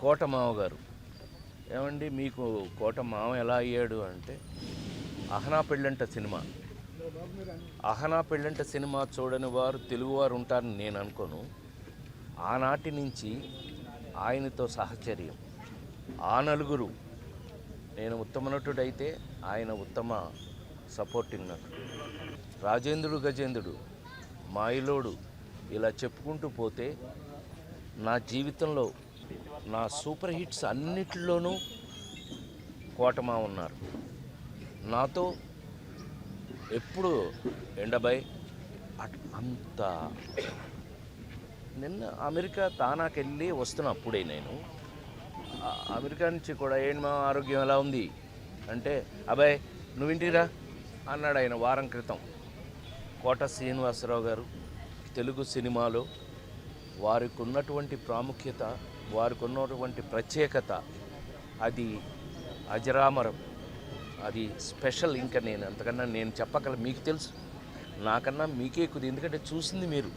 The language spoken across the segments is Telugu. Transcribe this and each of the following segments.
కోట మామగారు ఏమండి మీకు కోట మావ ఎలా అయ్యాడు అంటే అహనా పెళ్ళంట సినిమా. అహనా పెళ్ళంట సినిమా చూడని వారు తెలుగువారు ఉంటారని నేను అనుకోను. ఆనాటి నుంచి ఆయనతో సహచర్యం. ఆ నలుగురు. నేను ఉత్తమ నటుడైతే ఆయన ఉత్తమ సపోర్టింగ్ నాకు. రాజేంద్రుడు గజేంద్రుడు మాయిలోడు ఇలా చెప్పుకుంటూ పోతే నా జీవితంలో నా సూపర్ హిట్స్ అన్నిటిలోనూ కోటమా ఉన్నారు. నాతో ఎప్పుడు ఎండబై అట్- అంత. నిన్న అమెరికా తానాకెళ్ళి వస్తున్నా అప్పుడే నేను. అమెరికా నుంచి కూడా ఏంటి మా ఆరోగ్యం ఎలా ఉంది? అంటే అబ్బాయి నువ్వు ఇంటిరా అన్నాడు ఆయన వారం క్రితం. కోట శ్రీనివాసరావు గారు తెలుగు సినిమాలో వారికి ఉన్నటువంటి ప్రాముఖ్యత వారికి ఉన్నటువంటి ప్రత్యేకత అది అజరామరం. అది స్పెషల్ ఇంకా నేను అంతకన్నా నేను చెప్పగల మీకు తెలుసు. నాకన్నా మీకే ఎక్కువ ఎందుకంటే చూసింది మీరు.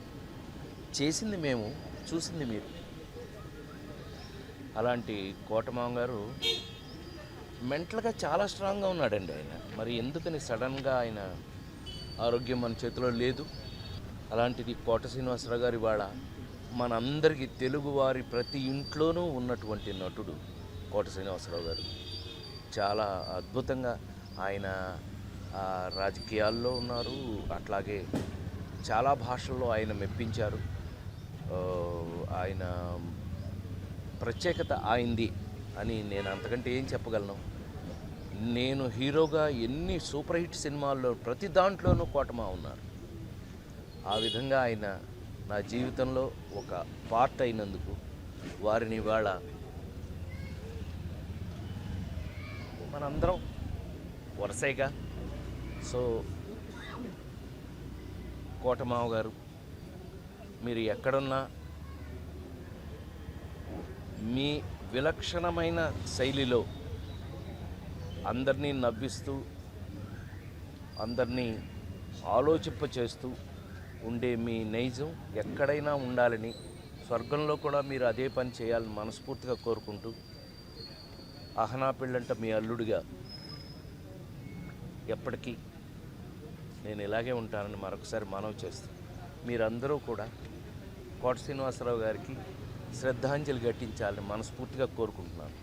చేసింది మేము చూసింది మీరు. అలాంటి కోటమామ గారు మెంటల్గా చాలా స్ట్రాంగ్గా ఉన్నాడండి ఆయన. మరి ఎందుకని సడన్గా ఆయన ఆరోగ్యం మన చేతిలో లేదు? అలాంటిది కోట శ్రీనివాసరావు గారి ఇవాళ మనందరికీ తెలుగువారి ప్రతి ఇంట్లోనూ ఉన్నటువంటి నటుడు కోట శ్రీనివాసరావు గారు. చాలా అద్భుతంగా ఆయన రాజకీయాల్లో ఉన్నారు. అట్లాగే చాలా భాషల్లో ఆయన మెప్పించారు. ఆయన ప్రత్యేకత ఆయింది అని నేను అంతకంటే ఏం చెప్పగలను? నేను హీరోగా ఎన్ని సూపర్ హిట్ సినిమాల్లో ప్రతి దాంట్లోనూ కోటమా ఉన్నారు ఆ విధంగా ఆయన నా జీవితంలో ఒక పార్ట్ అయినందుకు వారిని ఇవాళ మనందరం వరుసైగా. సో కోటమావ గారు మీరు ఎక్కడున్నా మీ విలక్షణమైన శైలిలో అందరినీ నవ్విస్తూ అందరినీ ఆలోచింప చేస్తూ ఉండే మీ నైజం ఎక్కడైనా ఉండాలని స్వర్గంలో కూడా మీరు అదే పని చేయాలని మనస్ఫూర్తిగా కోరుకుంటూ అహనా పెళ్ళంట మీ అల్లుడిగా ఎప్పటికీ నేను ఇలాగే ఉంటానని మరొకసారి మనవి చేస్తూ మీరందరూ కూడా కోట శ్రీనివాసరావు గారికి శ్రద్ధాంజలి ఘటించాలని మనస్ఫూర్తిగా కోరుకుంటున్నాను.